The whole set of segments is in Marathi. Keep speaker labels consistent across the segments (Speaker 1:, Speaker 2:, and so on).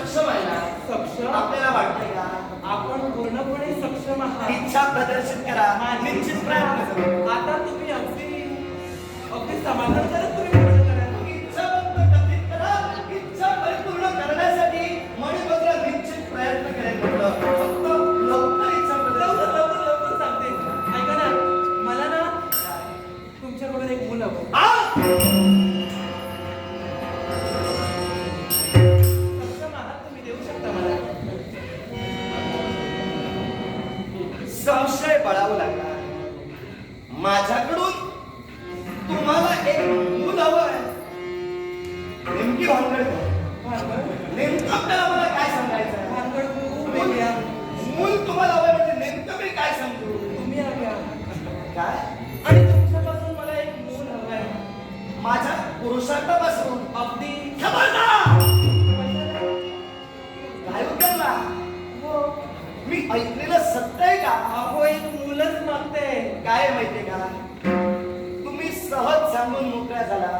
Speaker 1: सक्षम आहे ना?
Speaker 2: सक्षम?
Speaker 1: आपल्याला वाटतंय का?
Speaker 2: आपण पूर्णपणे सक्षम आहात.
Speaker 1: इच्छा प्रदर्शित करा. निश्चित प्रयत्न करू.
Speaker 2: आता तुम्ही अगदी अगदी समाधान
Speaker 1: संशय बळावू लागला. माझ्याकडून तुम्हाला एक मूल हवंय नेमकी भानगड नेमकं आपल्याला मला काय सांगायचं
Speaker 2: भानगड खूप आहे.
Speaker 1: मूल तुम्हाला हवंय म्हणजे नेमकं मी काय सांगू?
Speaker 2: तुम्ही हवे.
Speaker 1: काय? सांगून मोकळ्या झाला.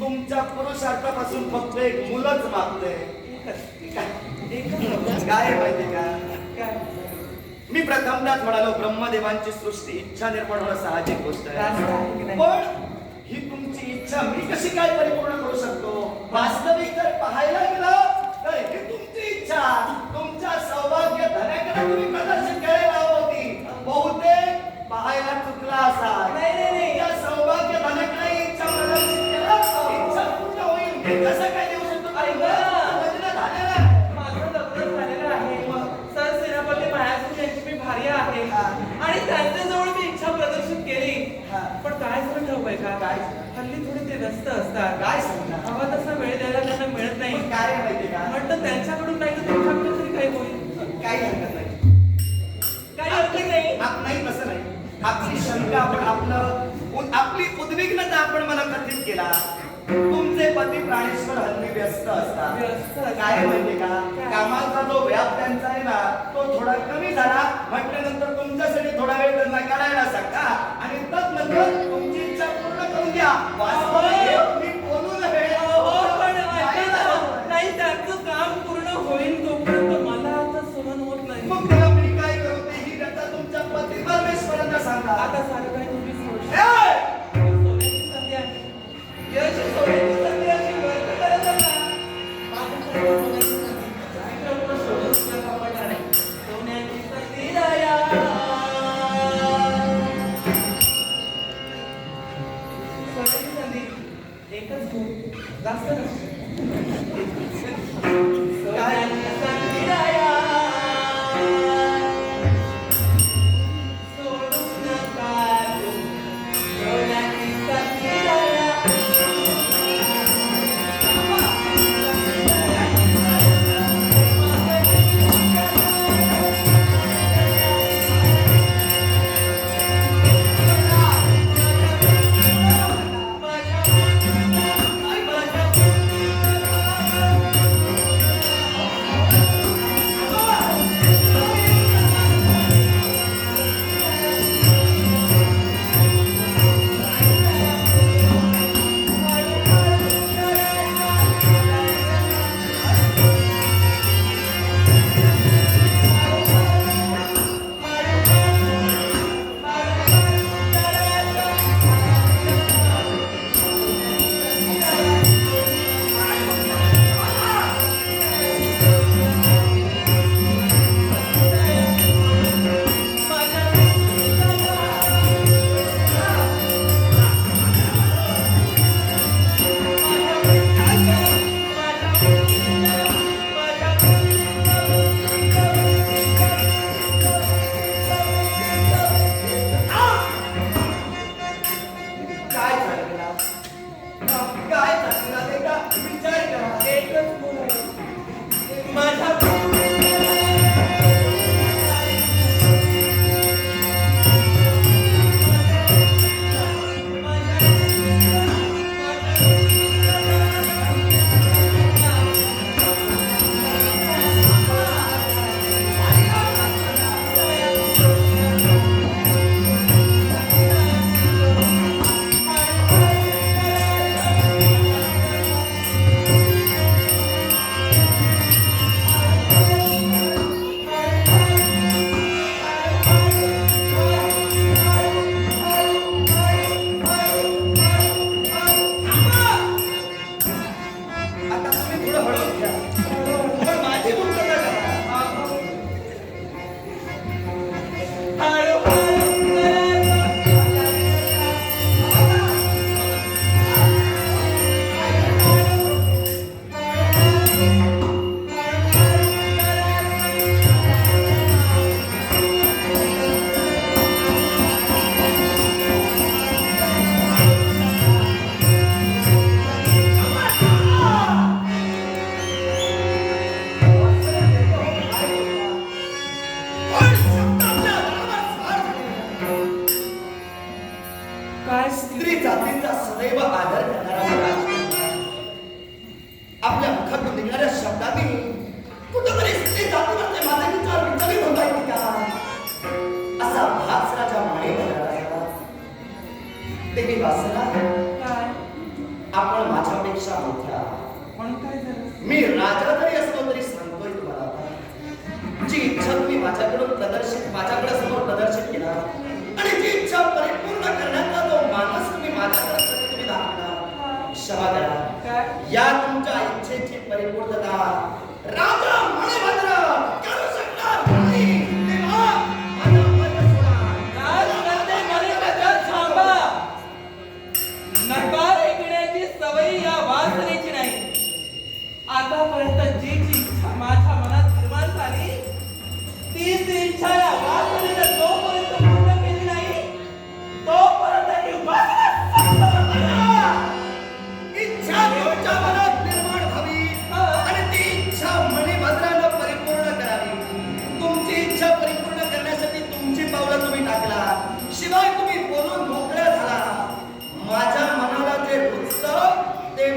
Speaker 1: तुमच्या पुरुषार्थापासून फक्त एक मुलंच मागतंय. काय माहितीये का? मी प्रथमदाच म्हणालो ब्रह्मदेवांची सृष्टी इच्छा निर्माण होणं साहजिक गोष्ट
Speaker 2: आहे?
Speaker 1: पण ही तुमची इच्छा मी कशी काय परिपूर्ण करू शकतो? वास्तविक जर पाहायला गेलं.
Speaker 2: व्यस्त असतात.
Speaker 1: काय
Speaker 2: हवा तसा वेळ द्यायला त्यांना मिळत नाही.
Speaker 1: काय आहे माहितीये का?
Speaker 2: म्हटलं त्यांच्याकडून नाही तर तुमच्याकडून तरी काही होईल?
Speaker 1: काही हरकत नाही.
Speaker 2: काही अर्थ नाही?
Speaker 1: नाही तसं नाही. आपली शंका आपण आपलं आपली उद्विग्नता आपण मला कथित केला. तुमचे पती प्राणेश्वर हल्ली व्यस्त असतात. काय माहितीये का? कामाचा जो व्याप त्यांचा आहे ना तो थोडा कमी झाला. म्हटल्यानंतर तुमच्यासाठी थोडा वेळ त्यांना काढायला सांगा. आणि तदनंतर तुमची इच्छा पूर्ण करून द्या वास्तविक मी बोलू नये
Speaker 2: पण
Speaker 1: नाही
Speaker 2: ऐका ना.
Speaker 1: झालं.
Speaker 2: नाही त्यांचं काम पूर्ण होईल तोपर्यंत मला आता सहन होत नाही.
Speaker 1: मग तेव्हा मी काय करू? तेही व्यथा तुमच्या पती परमेश्वरांना सांगा.
Speaker 2: आता खूप जास्त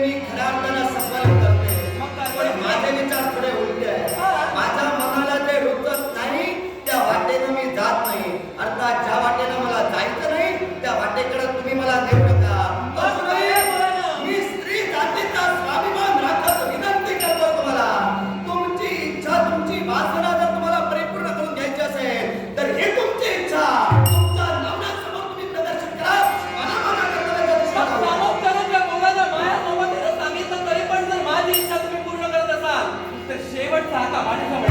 Speaker 2: ते मी 많이 사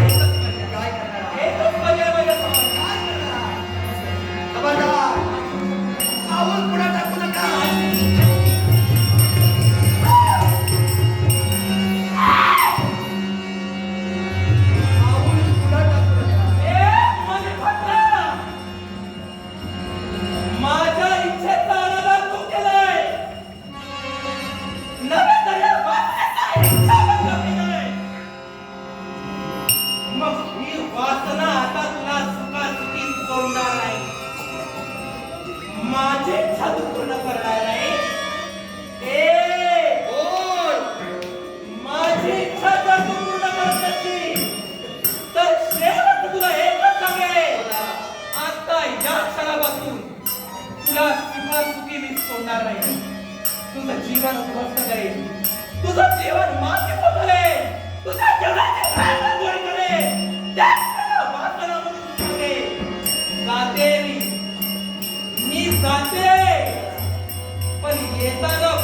Speaker 2: तुला सुखा सुखी मी सोडणार नाही. तुझं जीवन उद्ध्वस्त करेल. तुझं जीवन माती पोचले तुझ्या जीवनाची गोळी करे जाते मी. मी जाते.
Speaker 3: पण येताना